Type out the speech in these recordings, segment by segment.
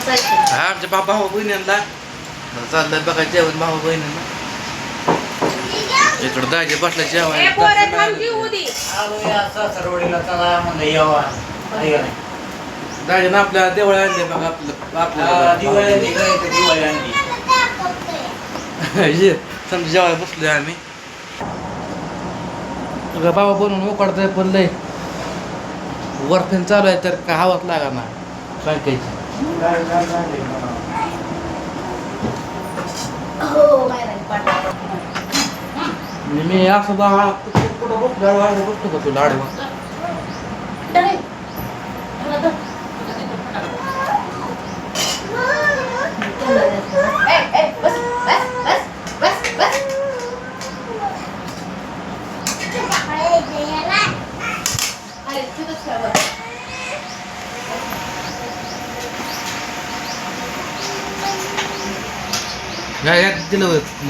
बसायचं. आमच्या भाऊ भाऊ बहिणींना चाललंय बघा जेवण भाऊ बहिणींना. इकडं दाजी बसला जेवण? दाजीनं आपल्या देवळा आणले बघा आपलं हा, आपल्या दिवाळी आली काय दिवाळी आणली? ये समजा जेवायला बसलोय आम्ही. बाबा बनवून उकडतोय पण लय. वरफेन चालू आहे तर का हवाच लागा ना सांगायची मी असं कुठं कुठं का तुला आडवा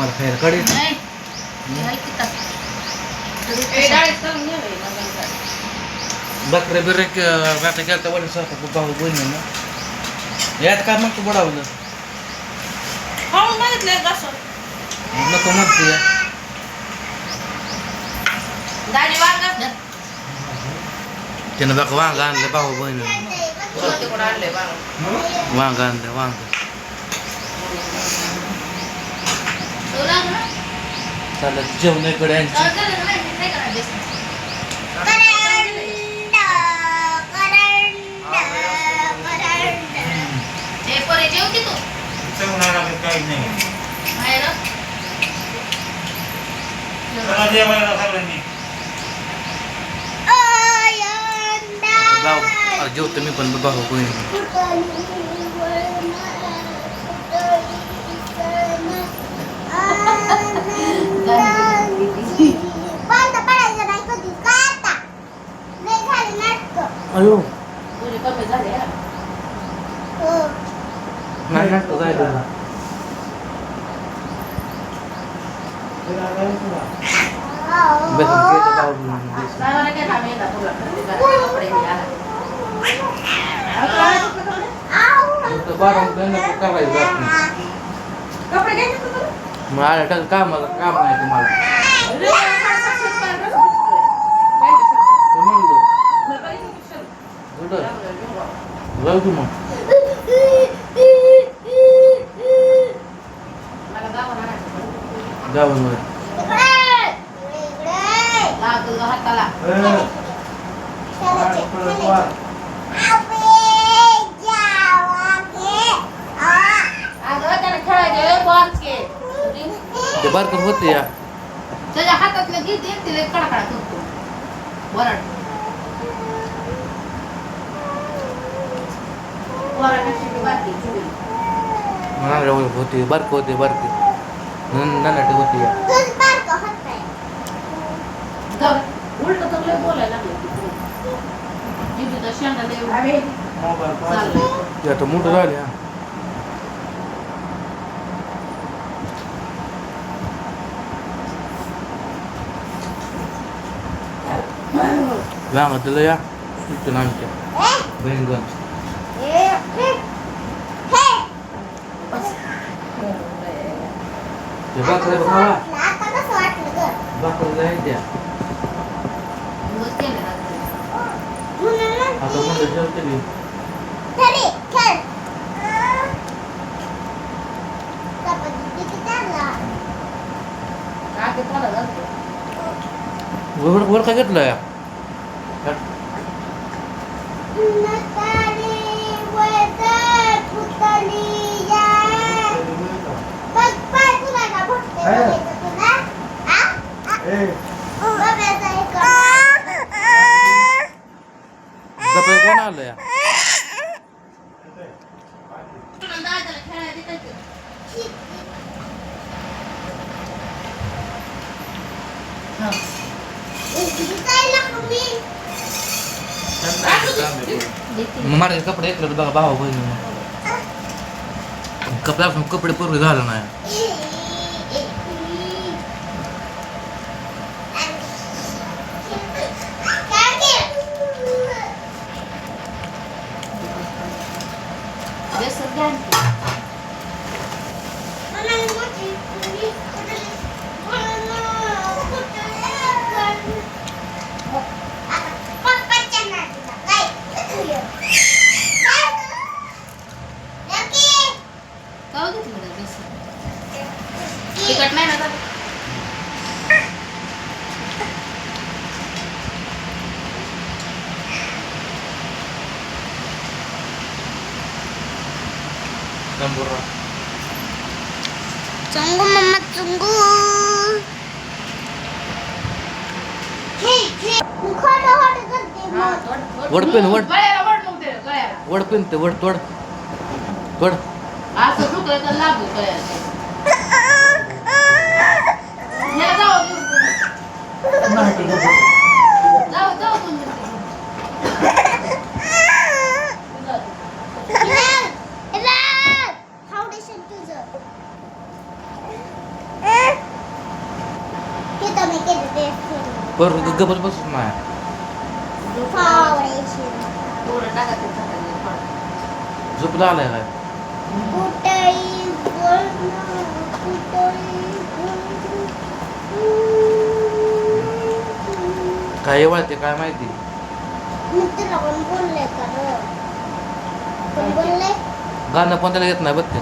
तुम्हाला खायला कडे. हे. बकरे बिरे बाकी केलं तर वडील स्वतः भाऊ बहिणी यात काय मग तू बडावलं. नको म्हणते. त्यानं बघा वांग आणलं भाऊ बहिणी बाळा. वांग आणलं वांग चालत जेवण इकडे यांची चालतं ना, नाही, नाही नाही. चला जेवायला सगळ्यांनी जेवतो मी पण भाऊ बहिणी अयो तुझे कमी झाले हा. नाही नाटक जायचं बेसन घ्यायचं भाऊ बहिणी बेसन नानाने काय काम येणार तुला? कपडे हे आला. आता काय कपडे? नुसतं बारा महिने करायचं जात नाही. कपडे घ्यायचे का तुला? मग आलं टाक कामाला काम नाही तुम्हाला अरे, साडेसातशे रुपये ड्रेस भेटतोय. Pant shirt. तर म्हणतो बरं, बाई, शर्ट. कुठं चांगलं, घेऊन जा. जाऊ की मग मला गावाला आणायचं. जाऊ मग लाग तुझ्या हाताला. अगं, ते बारकं होते या. त्याच्या हातातलं घेते तिला कडकडा करतो. वरड. म्हणाले होते बारकं होते बारके. नानाटे होते या. उलटं तर बोलायला लागलं मोठं झाले हा वांग दिलं या इथून आमच्या बहिणगण ते बाकरे खावा बाकरे जाईल त्या. आता म्हणलं जेवते मी. वर वर काय घेतलं या डबे कोण आलं या? माझे कपडे ऐकलं बघा भाऊ बहिणी. कपडे कपडे पूर्वी झालं नाही बेसन घ्या आणखी. का घेतलं रे बेसन तिखट नाही ना का? तंबुरा Tunggu mama tunggu. हा, मग. वड, वड. वड पेन, वड. गळ्याला वड मग ते. वड तोड तोड असं दुखलं तर लागू घेऊन. जाऊ, जाऊ तुम्ही. थोडं टाका ते चपातीला, थोडं. झोपला आलाय काय कुठेही बोलणं, कुठेही बोलणं. काय वळते काय माहिती मी तुला कोण बोलले का रे? कोण बोलले गाणं पण त्याला येत नाही बघ ते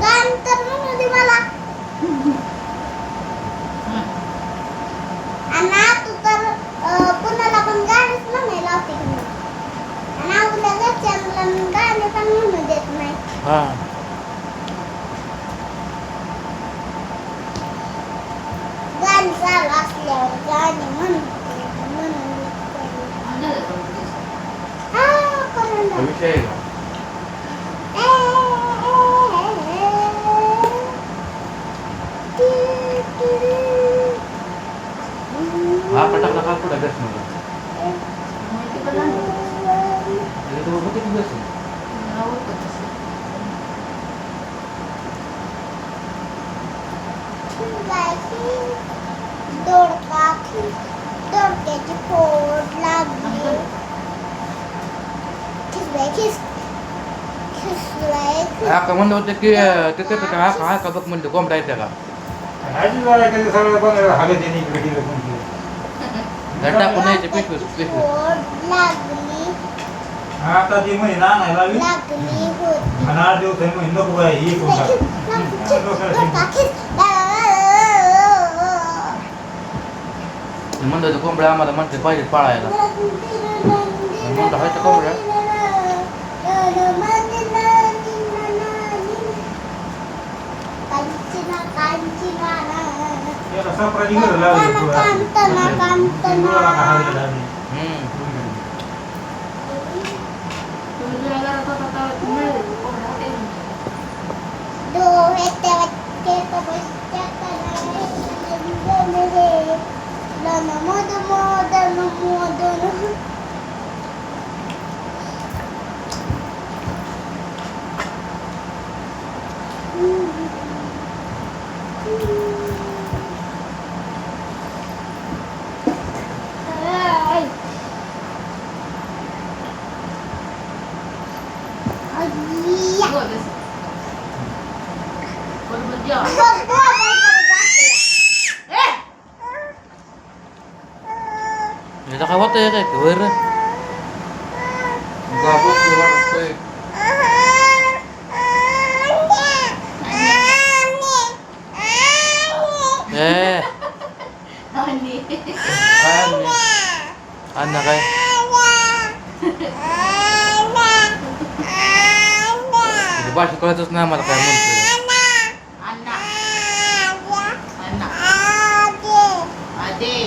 गाण तर म्हणू दे मला हं. आणि तू तर अं, कुणाला पण गाणीच म्हणायला लावते की नाही आणि आपल्या घरच्यांना गाणे पण म्हणू देत नाही हा गाणी चालू असल्यावर गाणी दोडक्याची फोड लागली हा म्हणलं होतं की अं, ते ते हा का हा का बघ कोंबडा येते का तर टाकून यायचे लागली आता ती म्हणे ना नाही लावी. लागली होती. आणि आठ दिवस म्हणे नको बाई ही कोण म्हणलं होतं कोंबडा आम्हाला म्हणते पाहिजे पाळायला. म्हणलं हाय तर कोंबड्या. याला सापराची गरज याचं काय होतं काय वर गाबून वाटतंय ए आणि काय भाषा कळतच नाही मला काय म्हणतोय अण्णा अण्णा आदे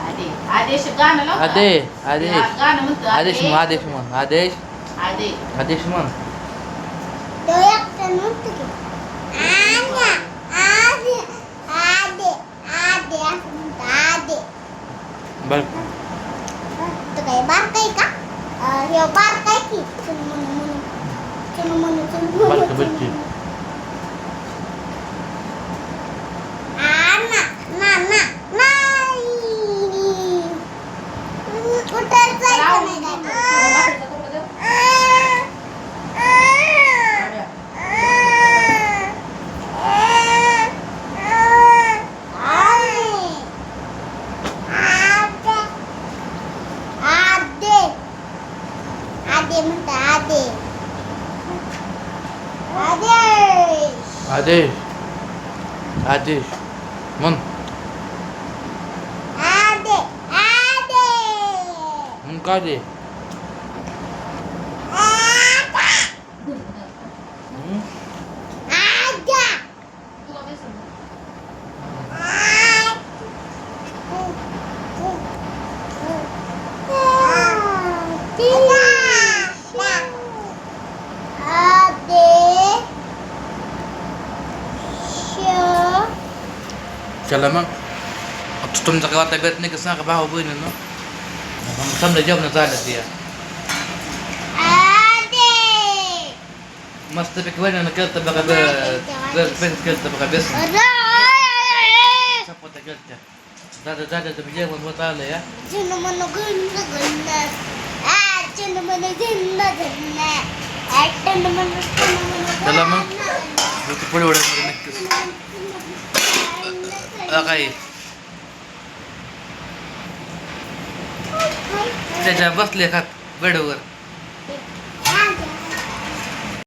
आदे आदे आदेश गाणं लाव आदे आदेश गाणं म्हणतो आदेश म्हण आदेश म्हण आदेश आदे आदेश म्हण बर काय बारकाय का अं, हे बारकाय की चुन म्हणून म्हणून चुन म्हणून चुन बारकं बच्चे. ना ना ना नाही कुठं जायचं नाही काय आदे म्हणता आदे आदेश आदेश आदेश म्हण आदे आदे म्हण का दे आदा हं? आदा तुला काय सांगू? चला मग आता तुमचा गावात तब्येत नाही का सांगा भाऊ बहिणीनं समजा जेवण झालं ते मस्तपैकी बहिणीनं केलं तर बघा बेसन केलं तर बघा बेसन चपात्या केलं दादा दादा तुम्ही जेवण होत आलं या चला मग पुढे एवढं नक्कीच अ, काही त्याच्या बसले खात बेडवर